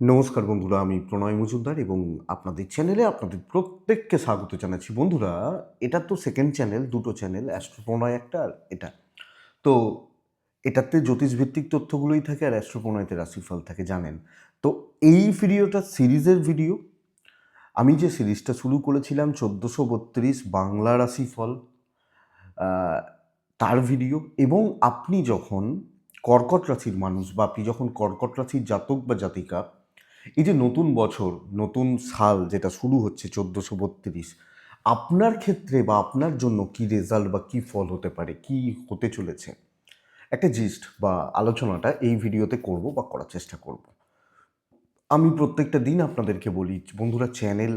নমস্কার বন্ধুরা, আমি প্রণয় মজুমদার এবং আপনাদের চ্যানেলে আপনাদের প্রত্যেককে স্বাগত জানাচ্ছি। বন্ধুরা, এটা তো সেকেন্ড চ্যানেল দুটো চ্যানেল অ্যাস্ট্রো প্রণয় একটা আর এটা। তো এটাতে জ্যোতিষভিত্তিক তথ্যগুলোই থাকে আর অ্যাস্ট্রো প্রণয়তে রাশিফল থাকে, জানেন। তো এই ভিডিওটা সিরিজের ভিডিও আমি যে সিরিজটা শুরু করেছিলাম, চোদ্দোশো বত্রিশ বাংলা রাশিফল তার ভিডিও এবং আপনি যখন কর্কট রাশির মানুষ বা আপনি যখন কর্কট রাশির জাতক বা জাতিকা এই যে নতুন বছর, নতুন সাল যেটা শুরু হচ্ছে চোদ্দোশো বত্রিশ, আপনার ক্ষেত্রে বা আপনার জন্য কি রেজাল্ট বা কি ফল হতে পারে, কি হতে চলেছে? একটা জিস্ট বা আলোচনাটা এই ভিডিওতে করব বা করার চেষ্টা করব। আমি প্রত্যেকটা দিন আপনাদেরকে বলি, বন্ধুরা চ্যানেল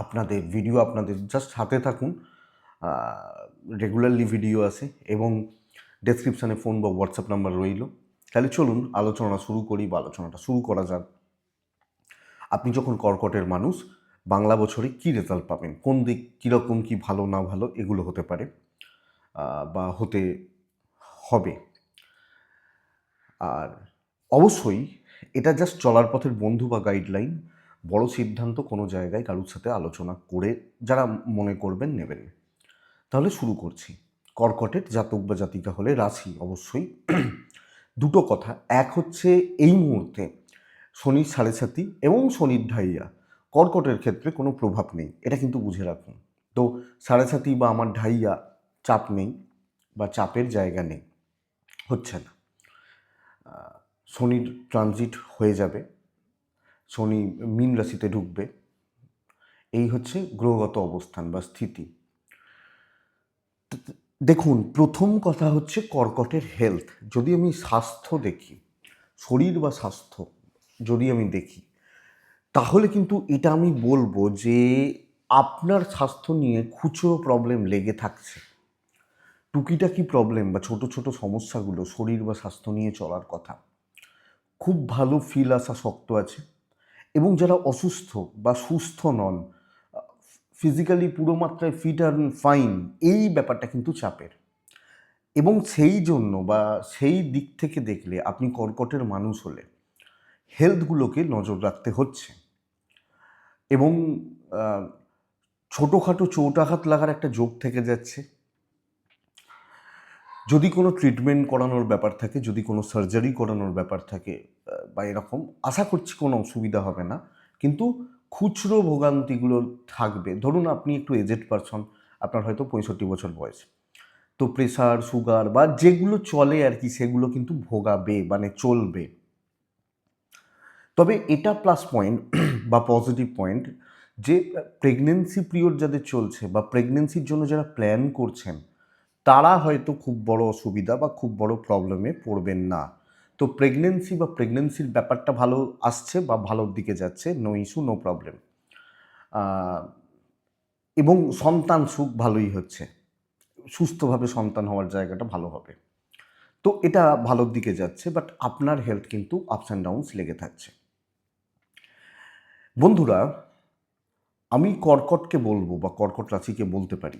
আপনাদের ভিডিও আপনাদের জাস্ট হাতে থাকুন রেগুলারলি ভিডিও আছে এবং ডেসক্রিপশানে ফোন বা হোয়াটসঅ্যাপ নাম্বার রইল। তাহলে চলুন আলোচনা শুরু করি বা আলোচনাটা শুরু করা যাক। আপনি যখন কর্কটের মানুষ, বাংলা বছরে কি রেজাল্ট পাবেন? কোন দিক কীরকম, কি ভালো, না ভালো, এগুলো হতে পারে বা হতে হবে। আর অবশ্যই এটা জাস্ট চলার পথের বন্ধু বা গাইডলাইন বড় সিদ্ধান্ত কোনো জায়গায় কারোর সাথে আলোচনা করে যারা মনে করবেন নেবেন। তাহলে শুরু করছি। কর্কটের জাতক বা জাতিকা হলে রাশি অবশ্যই। দুটো কথা। এক হচ্ছে এই মুহূর্তে শনির সাড়ে সাতি এবং শনির ঢাইয়া। কর্কটের ক্ষেত্রে কোনো প্রভাব নেই, এটা কিন্তু বুঝে রাখুন। তো সাড়ে সাতি বা আমার ঢাইয়া চাপ নেই বা চাপের জায়গা নেই, হচ্ছে না। শনির ট্রানজিট হয়ে যাবে, শনি মীন রাশিতে ঢুকবে, এই হচ্ছে গ্রহগত অবস্থান বা স্থিতি। দেখুন, প্রথম কথা হচ্ছে কর্কটের হেলথ যদি আমি স্বাস্থ্য দেখি, শরীর বা স্বাস্থ্য যদি আমি দেখি, তাহলে কিন্তু এটা আমি বলব যে আপনার স্বাস্থ্য নিয়ে খুচরো প্রবলেম লেগে থাকছে। টুকিটাকি প্রবলেম বা ছোট ছোট সমস্যাগুলো শরীর বা স্বাস্থ্য নিয়ে চলার কথা। খুব ভালো ফিল আসা শক্ত আছে এবং যারা অসুস্থ বা সুস্থ নন ফিজিক্যালি পুরো মাত্রায় ফিট আর ফাইন এই ব্যাপারটা কিন্তু চাপের। এবং সেই জন্য বা সেই দিক থেকে দেখলে আপনি কর্কটের মানুষ হলে হেলথগুলোকে নজর রাখতে হচ্ছে। এবং ছোটোখাটো চৌটাঘাত লাগার একটা যোগ থেকে যাচ্ছে। যদি কোনো ট্রিটমেন্ট করানোর ব্যাপার থাকে, যদি কোনো সার্জারি করানোর ব্যাপার থাকে বা এরকম, আশা করছি কোনো অসুবিধা হবে না। কিন্তু খুচরো ভোগান্তিগুলো থাকবে। ধরুন আপনি একটু এজেড পারসন আপনার হয়তো পঁয়ষট্টি বছর বয়স। তো প্রেশার সুগার বা যেগুলো চলে আর কি, সেগুলো কিন্তু ভোগাবে মানে চলবে। তবে এটা প্লাস পয়েন্ট বা পজিটিভ পয়েন্ট যে প্রেগনেন্সি পিরিয়ড যাদের চলছে বা প্রেগনেন্সির জন্য যারা প্ল্যান করছেন, তারা হয়তো খুব বড় অসুবিধা বা খুব বড় প্রবলেমে পড়বেন না। তো প্রেগনেন্সি বা প্রেগনেন্সির ব্যাপারটা ভালো আসছে বা ভালোর দিকে যাচ্ছে নো ইস্যু নো প্রবলেম এবং সন্তান সুখ ভালোই হচ্ছে। সুস্থভাবে সন্তান হওয়ার জায়গাটা ভালো হবে। তো এটা ভালোর দিকে যাচ্ছে বাট আপনার হেলথ কিন্তু আপস অ্যান্ড ডাউনস লেগে থাকছে। বন্ধুরা, আমি কর্কটকে বলব বা কর্কট রাশিকে বলতে পারি।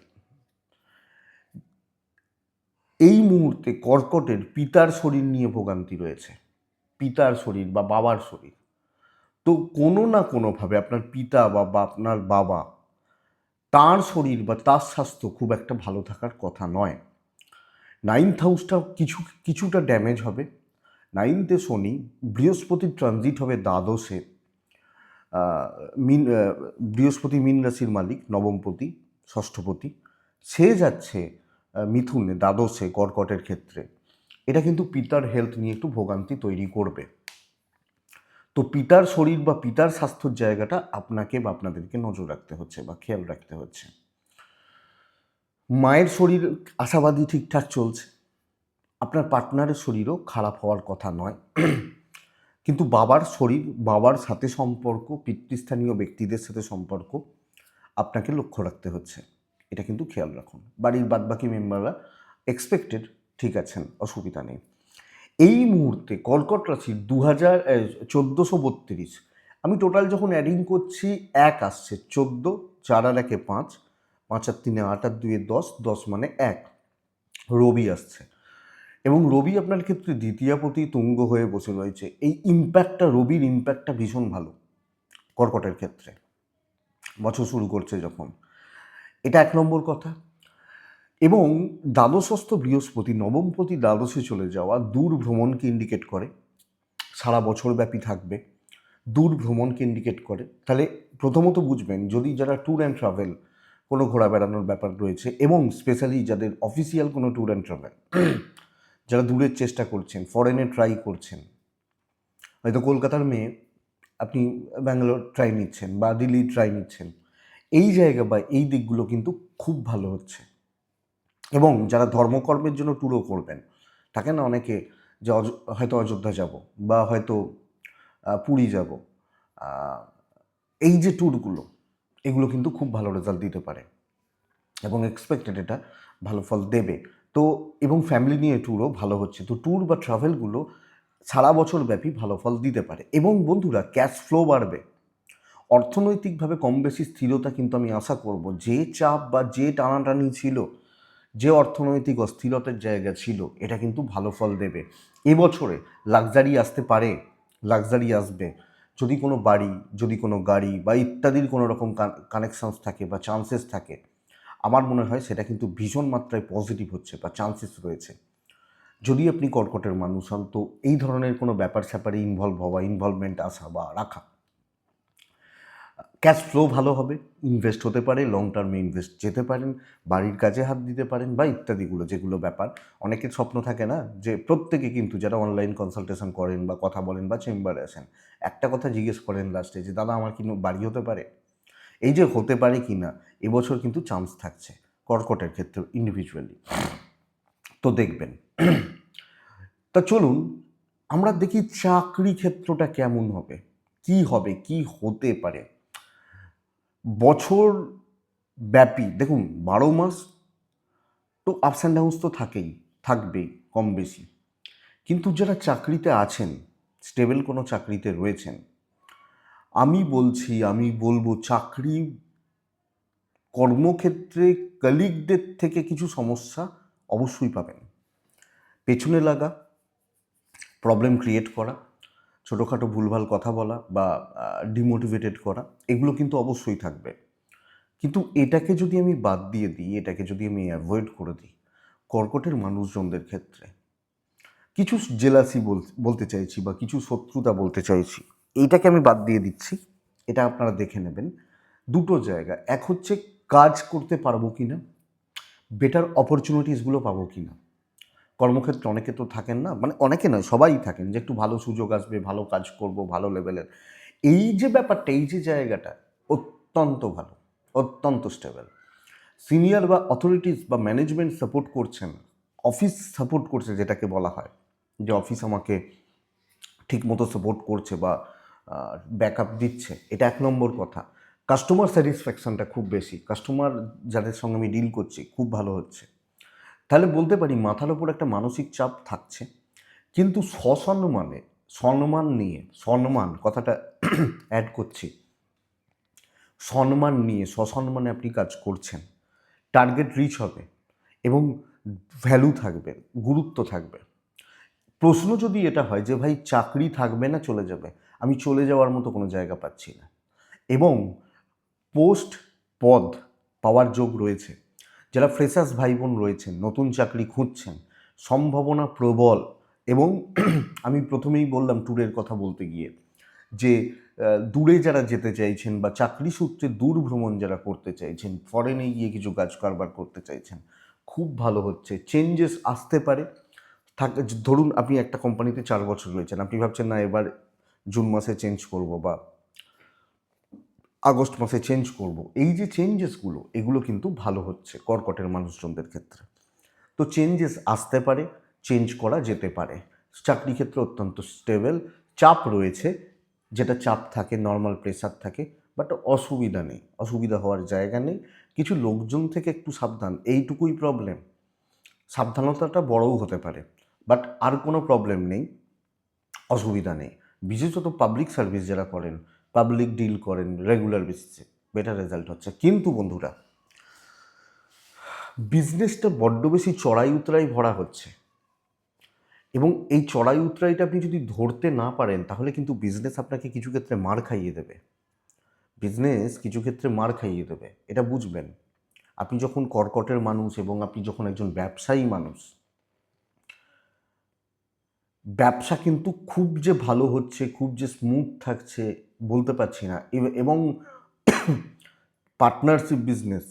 এই মুহূর্তে কর্কটের পিতার শরীর নিয়ে ভোগান্তি রয়েছে। পিতার শরীর বা বাবার শরীর। তো কোনো না কোনোভাবে আপনার পিতা বা আপনার বাবা তার শরীর বা তার স্বাস্থ্য খুব একটা ভালো থাকার কথা নয়। নাইন্থ হাউসটা কিছু, কিছুটা ড্যামেজ হবে। নাইন্থে শনি বৃহস্পতির ট্রানজিট হবে দ্বাদশে। মিন বৃহস্পতি মিন রাশির মালিক, নবমপতি, ষষ্ঠপতি। সে যাচ্ছে মিথুনে, দ্বাদশে, কর্কটের ক্ষেত্রে। এটা কিন্তু পিতার হেলথ নিয়ে একটু ভোগান্তি তৈরি করবে। তো পিতার শরীর বা পিতার স্বাস্থ্যর জায়গাটা আপনাকে বা আপনাদেরকে নজর রাখতে হচ্ছে বা খেয়াল রাখতে হচ্ছে। মায়ের শরীর আশাবাদী ঠিকঠাক চলছে। আপনার পার্টনারের শরীরও খারাপ হওয়ার কথা নয়। কিন্তু বাবার শরীর, বাবার সাথে সম্পর্ক, পিতৃস্থানীয় ব্যক্তিদের সাথে সম্পর্ক আপনাকে লক্ষ্য রাখতে হচ্ছে। এটা কিন্তু খেয়াল রাখুন। বাড়ির বাদবাকি মেম্বাররা এক্সপেক্টেড ঠিক আছেন, অসুবিধা নেই। এই মুহূর্তে কর্কট রাশির দু হাজার চোদ্দোশো বত্রিশ, আমি টোটাল যখন অ্যাডিং করছি, এক আসছে চোদ্দ, চার আর একে পাঁচ পাঁচ আর তিনে আট আর দুয়ে দশ দশ মানে এক। রবি আসছে। এবং রবি আপনার ক্ষেত্রে দ্বিতীয়াপতি তুঙ্গ হয়ে বসে রয়েছে। এই ইম্প্যাক্টটা রবির ইম্প্যাক্টটা ভীষণ ভালো কর্কটের ক্ষেত্রে। বছর শুরু করছে যখন। এটা এক নম্বর কথা। এবং দ্বাদশস্থ বৃহস্পতি নবমপতি দ্বাদশে চলে যাওয়া দূর ভ্রমণকে ইন্ডিকেট করে। সারা বছর ব্যাপী থাকবে। দূর ভ্রমণকে ইন্ডিকেট করে। তাহলে প্রথমত বুঝবেন, যদি যারা ট্যুর অ্যান্ড ট্রাভেল কোনো ঘোরা বেড়ানোর ব্যাপার রয়েছে এবং স্পেশালি যাদের অফিসিয়াল কোনো ট্যুর অ্যান্ড ট্রাভেল যারা দূরের চেষ্টা করছেন ফরেনে ট্রাই করছেন, হয়তো কলকাতার মেয়ে, আপনি ব্যাঙ্গালোর ট্রাই নিচ্ছেন বা দিল্লি ট্রাই নিচ্ছেন, এই জায়গা বা এই দিকগুলো কিন্তু খুব ভালো হচ্ছে। এবং যারা ধর্মকর্মের জন্য ট্যুরও করবেন, থাকে না অনেকে যে হয়তো অযোধ্যা যাব বা হয়তো পুরী যাব এই যে ট্যুরগুলো এগুলো কিন্তু খুব ভালো রেজাল্ট দিতে পারে এবং এক্সপেক্টেড এটা ভালো ফল দেবে। তো এবং ফ্যামিলি নিয়ে ট্যুরও ভালো হচ্ছে। তো ট্যুর বা ট্রাভেলগুলো সারা বছর ব্যাপী ভালো ফল দিতে পারে। এবং বন্ধুরা ক্যাশ ফ্লো বাড়বে। অর্থনৈতিকভাবে কম বেশি স্থিরতা কিন্তু আমি আশা করব। যে চাপ বা যে টানাটানি ছিল, যে অর্থনৈতিক অস্থিরতার জায়গা ছিল, এটা কিন্তু ভালো ফল দেবে। এবছরে লাক্সারি আসতে পারে লাক্সারি আসবে। যদি কোনো বাড়ি, যদি কোনো গাড়ি বা ইত্যাদির কোনো রকম কানেকশানস থাকে বা চান্সেস থাকে আমার মনে হয় সেটা কিন্তু ভীষণ মাত্রায় পজিটিভ হচ্ছে বা চান্সেস রয়েছে। যদি আপনি কর্কটের মানুষ হন, তো এই ধরনের কোনো ব্যাপার স্যাপারে ইনভলভ হওয়া ইনভলভমেন্ট আসা বা রাখা ক্যাশ ফ্লো ভালো হবে ইনভেস্ট হতে পারে লং টার্মে ইনভেস্ট যেতে পারেন, বাড়ির কাজে হাত দিতে পারেন বা ইত্যাদিগুলো, যেগুলো ব্যাপার। অনেকের স্বপ্ন থাকে না যে প্রত্যেকে কিন্তু যারা অনলাইন কনসালটেশন করেন বা কথা বলেন বা চেম্বারে আসেন, একটা কথা জিজ্ঞেস করেন লাস্টে যে, দাদা, আমার কি বাড়ি হতে পারে? এই যে হতে পারে কি না, এবছর কিন্তু চান্স থাকছে, কর্কটের ক্ষেত্রে ইন্ডিভিজুয়ালি তো দেখবেন। তা চলুন, আমরা দেখি চাকরি ক্ষেত্রটা কেমন হবে, কি হবে, কি হতে পারে। বছর ব্যাপী, দেখুন, বারো মাস তো আপস অ্যান্ড ডাউনস তো থাকেই থাকবেই কম বেশি। কিন্তু যারা চাকরিতে আছেন স্টেবল কোনো চাকরিতে রয়েছেন আমি বলছি, আমি বলব, চাকরি, কর্মক্ষেত্রে কলিগদের থেকে কিছু সমস্যা অবশ্যই পাবেন। পেছনে লাগা প্রবলেম ক্রিয়েট করা, ছোটোখাটো ভুলভাল কথা বলা বা ডিমোটিভেটেড করা, এগুলো কিন্তু অবশ্যই থাকবে। কিন্তু এটাকে যদি আমি বাদ দিয়ে দিই, এটাকে যদি আমি অ্যাভয়েড করে দিই, কর্কটের মানুষজনদের ক্ষেত্রে, কিছু জেলাসি বলতে চাইছি বা কিছু শত্রুতা বলতে চাইছি এইটাকে আমি বাদ দিয়ে দিচ্ছি। এটা আপনারা দেখে নেবেন। দুটো জায়গা। এক হচ্ছে কাজ করতে পারব কি না বেটার অপরচুনিটিসগুলো পাবো কি না কর্মক্ষেত্রে অনেকে তো থাকেন না মানে অনেকে নয়, সবাই থাকেন যে একটু ভালো সুযোগ আসবে, ভালো কাজ করব, ভালো লেভেলের এই যে ব্যাপারটা, এই যে জায়গাটা অত্যন্ত ভালো, অত্যন্ত স্টেবল সিনিয়র বা অথরিটিস বা ম্যানেজমেন্ট সাপোর্ট করছেন অফিস সাপোর্ট করছে যেটাকে বলা হয়, যে অফিস আমাকে ঠিকমতো সাপোর্ট করছে বা ব্যাকআপ দিচ্ছে। এটা এক নম্বর কথা। কাস্টমার স্যাটিসফ্যাকশনটা খুব বেশি। কাস্টমার যাদের সঙ্গে আমি ডিল করছি, খুব ভালো হচ্ছে। তাহলে বলতে পারি, মাথার ওপর একটা মানসিক চাপ থাকছে। কিন্তু সসম্মানে সম্মান নিয়ে, সম্মান, কথাটা অ্যাড করছি। সম্মান নিয়ে সসম্মানে আপনি কাজ করছেন। টার্গেট রিচ হবে এবং ভ্যালু থাকবে, গুরুত্ব থাকবে। প্রশ্ন যদি এটা হয় যে, ভাই, চাকরি থাকবে না, চলে যাবে। আমি চলে যাওয়ার মতো কোনো জায়গা পাচ্ছি না। এবং পোস্ট পদ পাওয়ার যোগ রয়েছে। যারা ফ্রেশার্স ভাই বোন রয়েছেন, নতুন চাকরি খুঁজছেন, সম্ভাবনা প্রবল এবং আমি প্রথমেই বললাম ট্যুরের কথা বলতে গিয়ে যে দূরে যারা যেতে চাইছেন বা চাকরি সূত্রে দূর ভ্রমণ যারা করতে চাইছেন ফরেনে গিয়ে কিছু কাজ কারবার করতে চাইছেন, খুব ভালো হচ্ছে। চেঞ্জেস আসতে পারে। থাক, ধরুন আপনি একটা কোম্পানিতে চার বছর রয়েছেন, আপনি ভাবছেন না এবার জুন মাসে চেঞ্জ করব বা আগস্ট মাসে চেঞ্জ করব, এই যে চেঞ্জেসগুলো এগুলো কিন্তু ভালো হচ্ছে কর্কটের মানুষজনদের ক্ষেত্রে। তো চেঞ্জেস আসতে পারে চেঞ্জ করা যেতে পারে। চাকরি ক্ষেত্রে অত্যন্ত স্টেবল চাপ রয়েছে, যেটা চাপ থাকে নর্মাল প্রেশার থাকে বাট অসুবিধা নেই, অসুবিধা হওয়ার জায়গা নেই। কিছু লোকজন থেকে একটু সাবধান, এইটুকুই প্রবলেম সাবধানতাটা বড়ও হতে পারে বাট আর কোনো প্রবলেম নেই, অসুবিধা নেই। বিশেষত পাবলিক সার্ভিস যারা করেন পাবলিক ডিল করেন রেগুলার বেসিসে বেটার রেজাল্ট হচ্ছে। কিন্তু বন্ধুরা বিজনেসটা বড্ড বেশি চড়াই উতরাই ভরা হচ্ছে। এবং এই চড়াই উতরাইটা আপনি যদি ধরতে না পারেন, তাহলে কিন্তু বিজনেস আপনাকে কিছু ক্ষেত্রে মার খাইয়ে দেবে। বিজনেস কিছু ক্ষেত্রে মার খাইয়ে দেবে। এটা বুঝবেন। আপনি যখন কর্কটের মানুষ এবং আপনি যখন একজন ব্যবসায়ী মানুষ ব্যবসা কিন্তু খুব যে ভালো হচ্ছে, খুব যে স্মুথ থাকছে বলতে পারছি না। এবং পার্টনারশিপ বিজনেস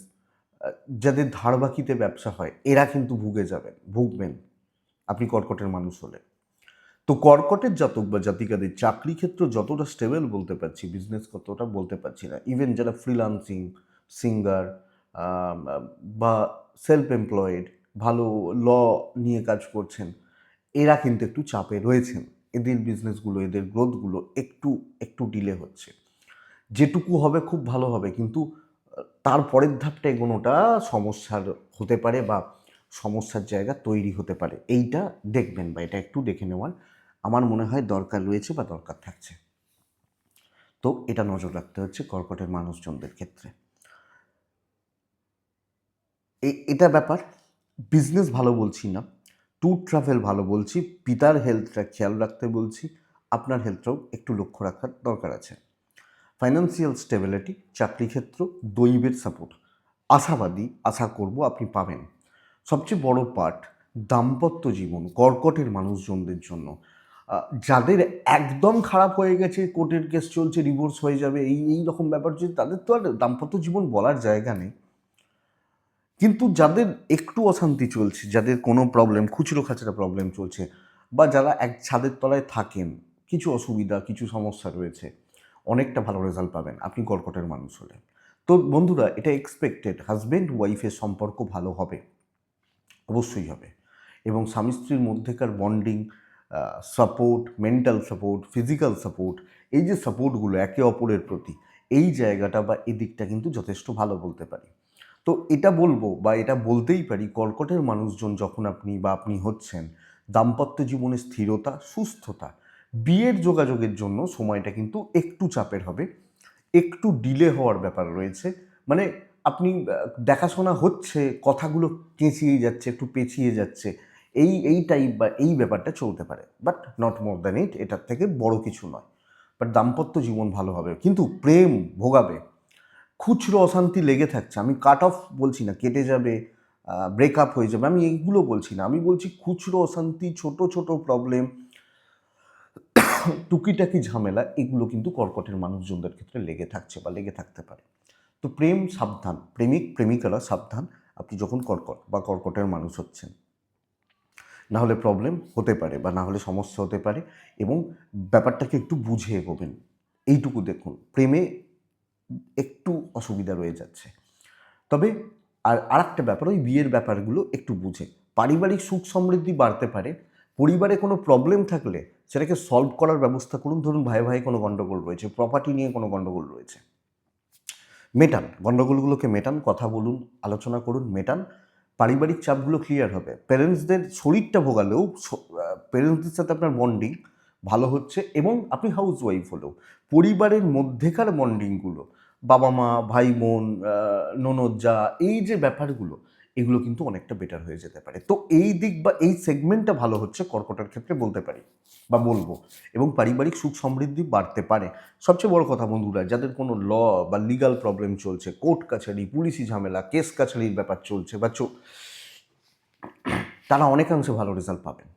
যাদের ধার বাকিতে ব্যবসা হয়, এরা কিন্তু ভুগে যাবেন, ভুগবেন। আপনি কর্কটের মানুষ হলে। তো কর্কটের জাতক বা জাতিকাদের চাকরি ক্ষেত্র যতটা স্টেবল বলতে পারছি বিজনেস কতটা বলতে পারছি না। ইভেন যারা ফ্রিলান্সিং সিঙ্গার বা সেলফ এমপ্লয়েড ভালো ল নিয়ে কাজ করছেন এরা কিন্তু একটু চাপে রয়েছেন। এদের বিজনেসগুলো এদের গ্রোথগুলো একটু একটু ডিলে হচ্ছে। যেটুকু হবে খুব ভালো হবে, কিন্তু, তার পরের ধাপটা এগোনোটা সমস্যার হতে পারে বা সমস্যার জায়গা তৈরি হতে পারে। এইটা দেখবেন বা এটা একটু দেখে নেওয়ার আমার মনে হয় দরকার রয়েছে বা দরকার থাকছে। তো এটা নজর রাখতে হচ্ছে কর্কটের মানুষজনদের ক্ষেত্রে। এটা ব্যাপার। বিজনেস ভালো বলছি না। ট্যুর ট্রাভেল ভালো বলছি, পিতার হেলথটা খেয়াল রাখতে বলছি, আপনার হেলথটাও একটু লক্ষ্য রাখার দরকার আছে। ফাইন্যান্সিয়াল স্টেবিলিটি চাকরি ক্ষেত্র, দৈবের সাপোর্ট আশাবাদী, আশা করব আপনি পাবেন। সবচেয়ে বড় পার্ট দাম্পত্য জীবন, কর্কটের মানুষজনদের জন্য। যাদের একদম খারাপ হয়ে গেছে কোর্টের কেস চলছে ডিভোর্স হয়ে যাবে, এই এই রকম ব্যাপার যদি তাদের তো আর দাম্পত্য জীবন বলার জায়গা নেই কিন্তু যাদের একটু অশান্তি চলছে, যাদের কোনো প্রবলেম খুচরো খাচরা প্রবলেম চলছে বা যারা এক ছাদের তলায় থাকেন, কিছু অসুবিধা, কিছু সমস্যা রয়েছে, অনেকটা ভালো রেজাল্ট পাবেন। আপনি কর্কটের মানুষ হলে তো বন্ধুরা, এটা এক্সপেক্টেড হাজব্যান্ড ওয়াইফের সম্পর্ক ভালো হবে, অবশ্যই হবে। এবং স্বামী স্ত্রীর মধ্যেকার bonding support mental support physical support এই যে সাপোর্টগুলো একে অপরের প্রতি, এই জায়গাটা বা এদিকটা কিন্তু যথেষ্ট ভালো বলতে পারি। তো এটা বলব বা এটা বলতেই পারি, কর্কটের মানুষজন যখন আপনি বা আপনি হচ্ছেন, দাম্পত্য জীবনে স্থিরতা, সুস্থতা, বিয়ের যোগাযোগের জন্য সময়টা কিন্তু একটু চাপের হবে, একটু ডিলে হওয়ার ব্যাপার রয়েছে। মানে আপনি দেখাশোনা হচ্ছে, কথাগুলো কেঁচিয়ে যাচ্ছে, একটু পেঁচিয়ে যাচ্ছে, এই এই টাইপ বা এই ব্যাপারটা চলতে পারে। But not more than it এটার থেকে বড় কিছু নয়। বাট দাম্পত্য জীবন ভালো হবে। কিন্তু প্রেম ভোগাবে। খুচরো অশান্তি লেগে থাকছে। আমি কাট অফ বলছি না, কেটে যাবে ব্রেকআপ হয়ে যাবে, আমি এইগুলো বলছি না। আমি বলছি খুচরো অশান্তি, ছোট ছোট প্রবলেম টুকিটাকি ঝামেলা, এগুলো কিন্তু কর্কটের মানুষজনদের ক্ষেত্রে লেগে থাকছে বা লেগে থাকতে পারে। তো প্রেম সাবধান, প্রেমিক, প্রেমিকারা সাবধান, আপনি যখন কর্কট বা কর্কটের মানুষ হচ্ছেন না হলে প্রবলেম হতে পারে বা না হলে সমস্যা হতে পারে এবং ব্যাপারটাকে একটু বুঝে এগোবেন। এইটুকু দেখুন, প্রেমে একটু অসুবিধা রয়ে যাচ্ছে। তবে আর আরেকটা ব্যাপার, ওই বিয়ের ব্যাপারগুলো একটু বুঝে। পারিবারিক সুখ সমৃদ্ধি বাড়তে পারে। পরিবারে কোনো প্রবলেম থাকলে সেটাকে সলভ করার ব্যবস্থা করুন। ধরুন ভাই ভাই কোনো গণ্ডগোল রয়েছে প্রপার্টি নিয়ে কোনো গণ্ডগোল রয়েছে। মেটান গণ্ডগোলগুলোকে মেটান, কথা বলুন, আলোচনা করুন, মেটান। পারিবারিক চাপগুলো ক্লিয়ার হবে। প্যারেন্টসদের শরীরটা ভোগালেও প্যারেন্টসদের সাথে আপনার বন্ডিং ভালো হচ্ছে এবং আপনি হাউস ওয়াইফ হলেও। পরিবারের মধ্যেকার বন্ডিংগুলো বাবা মা ভাই বোন যা এই যে ব্যাপারগুলো, এগুলো কিন্তু অনেকটা বেটার হয়ে যেতে পারে। তো এই দিক বা এই সেগমেন্টটা ভালো হচ্ছে কর্কটের ক্ষেত্রে বলতে পারি বা বলব এবং পারিবারিক সুখ সমৃদ্ধি বাড়তে পারে। সবচেয়ে বড় কথা বন্ধুরা, যাদের কোনো ল বা লিগাল প্রবলেম চলছে কোর্ট কাছারি, পুলিশি ঝামেলা কেস কাছারির ব্যাপার চলছে বা তারা অনেকাংশে ভালো রেজাল্ট পাবেন।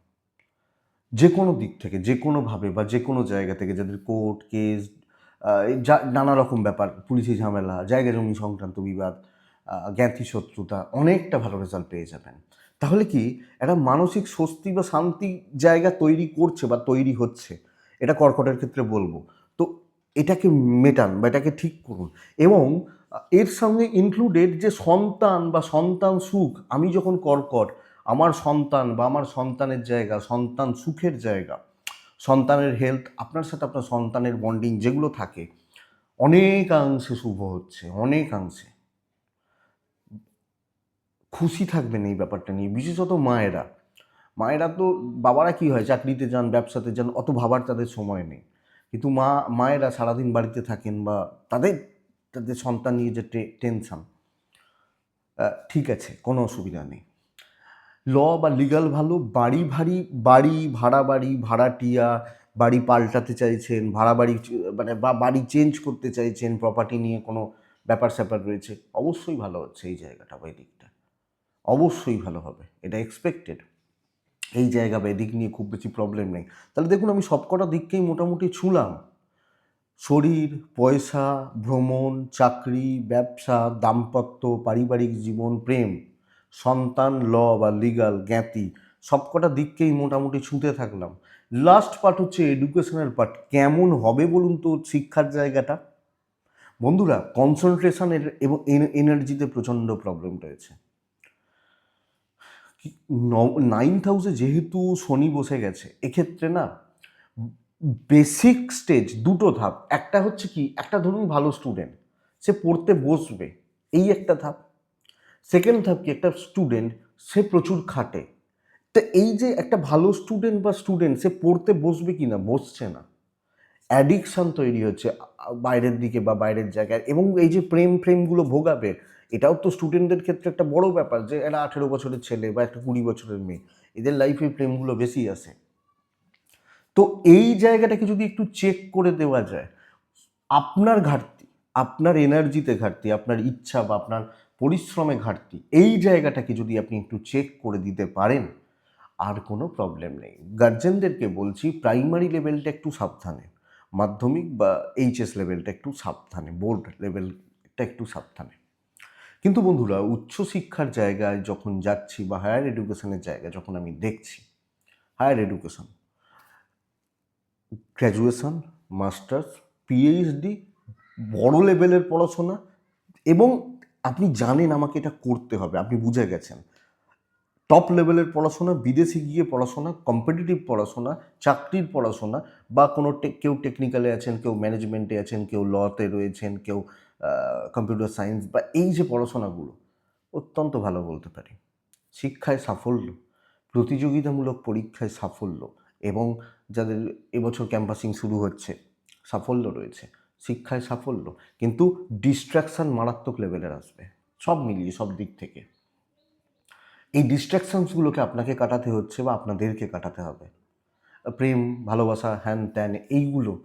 যে কোনো দিক থেকে যে কোনোভাবে বা যে কোনো জায়গা থেকে, যাদের কোর্ট কেস যা, নানা রকম ব্যাপার, পুলিশি ঝামেলা, জায়গা জমি সংক্রান্ত বিবাদ জ্ঞাতি শত্রুতা, অনেকটা ভালো রেজাল্ট পেয়ে যাবেন। তাহলে কি একটা মানসিক স্বস্তি বা শান্তি জায়গা তৈরি করছে বা তৈরি হচ্ছে, এটা কর্কটের ক্ষেত্রে বলব। তো এটাকে মেটান বা এটাকে ঠিক করুন এবং এর সঙ্গে ইনক্লুডেড যে সন্তান বা সন্তান সুখ, আমি যখন কর্কট আমার সন্তান বা আমার সন্তানের জায়গা, সন্তান সুখের জায়গা, সন্তানের হেলথ আপনার সাথে আপনার সন্তানের বন্ডিং যেগুলো থাকে, অনেকাংশে শুভ হচ্ছে, অনেকাংশে। খুশি থাকবেন এই ব্যাপারটা নিয়ে, বিশেষত মায়েরা। মায়েরা তো, বাবারা কি হয়, চাকরিতে যান, ব্যবসাতে যান, অত ভাবার তাদের সময় নেই। কিন্তু মা, মায়েরা সারাদিন বাড়িতে থাকেন বা তাদের তাদের সন্তান নিয়ে যে টেনশন ঠিক আছে, কোনো অসুবিধা নেই। ল বা লিগাল ভালো, বাড়ি ভাড়ি বাড়ি ভাড়া বাড়ি, ভাড়াটিয়া, বাড়ি পাল্টাতে চাইছেন, ভাড়া বাড়ি মানে বা বাড়ি চেঞ্জ করতে চাইছেন প্রপার্টি নিয়ে কোনো ব্যাপার স্যাপার রয়েছে, অবশ্যই ভালো হচ্ছে এই জায়গাটা বা এদিকটা। অবশ্যই ভালো হবে, এটা এক্সপেক্টেড এই জায়গা বা এদিক নিয়ে খুব বেশি প্রবলেম নেই। তাহলে দেখুন, আমি সবকটা দিককেই মোটামুটি ছুঁলাম। শরীর, পয়সা, ভ্রমণ, চাকরি, ব্যবসা, দাম্পত্য, পারিবারিক জীবন, প্রেম। সন্তান, ল বা লিগাল জ্ঞাতি, সবকটা দিককেই মোটামুটি ছুঁতে থাকলাম। লাস্ট পার্ট হচ্ছে এডুকেশনাল পার্ট কেমন হবে বলুন তো শিক্ষার জায়গাটা? বন্ধুরা কনসেন্ট্রেশনের এবং এনার্জিতে প্রচণ্ড প্রবলেম রয়েছে নাইন্থ হাউসে যেহেতু শনি বসে গেছে, এক্ষেত্রে না বেসিক স্টেজ দুটো ধাপ, একটা হচ্ছে কি, একটা ধরুন ভালো স্টুডেন্ট সে পড়তে বসবে, এই একটা ধাপ। সেকেন্ড ধাপ কি? একটা স্টুডেন্ট সে প্রচুর খাটে। তো এই যে একটা ভালো স্টুডেন্ট বা স্টুডেন্ট সে পড়তে বসবে কি না? বসছে না। অ্যাডিকশান তৈরি হচ্ছে বাইরের দিকে বা বাইরের জায়গায়। এবং এই যে প্রেম, প্রেমগুলো ভোগাবে, এটাও তো স্টুডেন্টদের ক্ষেত্রে একটা বড় ব্যাপার যে এরা আঠেরো বছরের ছেলে বা একটা কুড়ি বছরের মেয়ে, এদের লাইফে প্রেমগুলো বেশি আসে। তো এই জায়গাটাকে যদি একটু চেক করে দেওয়া যায়, আপনার ঘাটতি, আপনার এনার্জিতে ঘাটতি, আপনার ইচ্ছা বা আপনার পরিশ্রমে ঘাটতি, এই জায়গাটাকে যদি আপনি একটু চেক করে দিতে পারেন, আর কোনো প্রবলেম নেই। গার্জেনদেরকে বলছি প্রাইমারি লেভেলটা একটু সাবধানে, মাধ্যমিক বা এইচএস লেভেলটা একটু সাবধানে বোর্ড লেভেলটা একটু সাবধানে। কিন্তু বন্ধুরা, উচ্চশিক্ষার জায়গায় যখন যাচ্ছি বা হায়ার এডুকেশনের জায়গায় যখন আমি দেখছি higher education graduation masters PhD বড় লেভেলের পড়াশোনা এবং আপনি জানেন আমাকে এটা করতে হবে, আপনি বুঝে গেছেন। টপ লেভেলের পড়াশোনা, বিদেশে গিয়ে পড়াশোনা কম্পিটিটিভ পড়াশোনা, চাকরির পড়াশোনা বা কোনো কেউ টেকনিক্যালে আছেন, কেউ ম্যানেজমেন্টে আছেন, কেউ লতে রয়েছেন, কেউ কম্পিউটার সায়েন্স বা এই যে পড়াশোনাগুলো, অত্যন্ত ভালো বলতে পারি। শিক্ষায় সাফল্য, প্রতিযোগিতামূলক পরীক্ষায় সাফল্য এবং যাদের এবছর ক্যাম্পাসিং শুরু হচ্ছে, সাফল্য রয়েছে। শিক্ষায় সাফল্য, কিন্তু ডিস্ট্রাকশান মারাত্মক লেভেলের আসবে, সব মিলিয়ে সব দিক থেকে। এই ডিস্ট্রাকশনসগুলোকে আপনাকে কাটাতে হচ্ছে বা আপনাদেরকে কাটাতে হবে। প্রেম, ভালোবাসা, হ্যান ত্যান, এইগুলো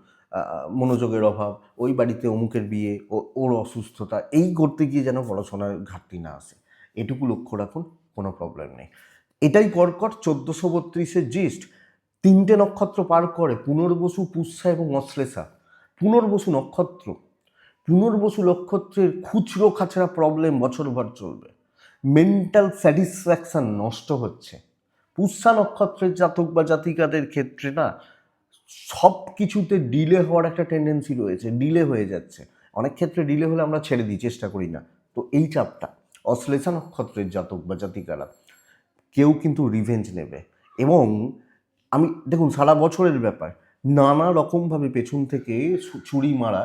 মনোযোগের অভাব, ওই বাড়িতে অমুকের বিয়ে, ও- ওর অসুস্থতা, এই করতে গিয়ে যেন পড়াশোনার ঘাটতি না আসে, এটুকু লক্ষ্য রাখুন, কোনো প্রবলেম নেই। এটাই কর্কট, চোদ্দোশো বত্রিশের জিস্ট তিনটে নক্ষত্র পার করে পুনর্বসু পুষ্যা এবং অশ্লেষা পুনর্বসু নক্ষত্র। পুনর্বসু নক্ষত্রের খুচরো খাচরা প্রবলেম বছরভর চলবে। মেন্টাল স্যাটিসফ্যাকশন নষ্ট হচ্ছে। পুষ্যা নক্ষত্রের জাতক বা জাতিকাদের ক্ষেত্রে না সব কিছুতে ডিলে হওয়ার একটা টেন্ডেন্সি রয়েছে ডিলে হয়ে যাচ্ছে। অনেক ক্ষেত্রে ডিলে হলে আমরা ছেড়ে দিই, চেষ্টা করি না। তো এই চাপটা অশ্লেষা নক্ষত্রের জাতক বা জাতিকারা, কেউ কিন্তু রিভেঞ্জ নেবে। এবং আমি, দেখুন, সারা বছরের ব্যাপার নানা রকমভাবে পেছন থেকে ছুরি মারা,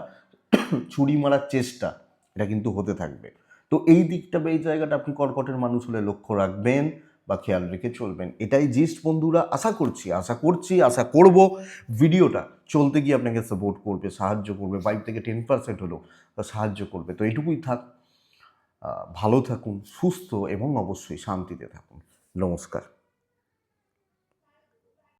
ছুরি মারার চেষ্টা, এটা কিন্তু হতে থাকবে। তো এই দিকটা বা এই জায়গাটা আপনি কর্কটের মানুষ হলে লক্ষ্য রাখবেন বা খেয়াল রেখে চলবেন। এটাই জিস্ট বন্ধুরা, আশা করছি আশা করছি, আশা করব ভিডিওটা চলতে গিয়ে আপনাকে সাপোর্ট করবে, সাহায্য করবে ফাইভ থেকে টেন পার্সেন্ট হলেও সাহায্য করবে। তো এইটুকুই থাক ভালো থাকুন, সুস্থ এবং অবশ্যই শান্তিতে থাকুন। নমস্কার।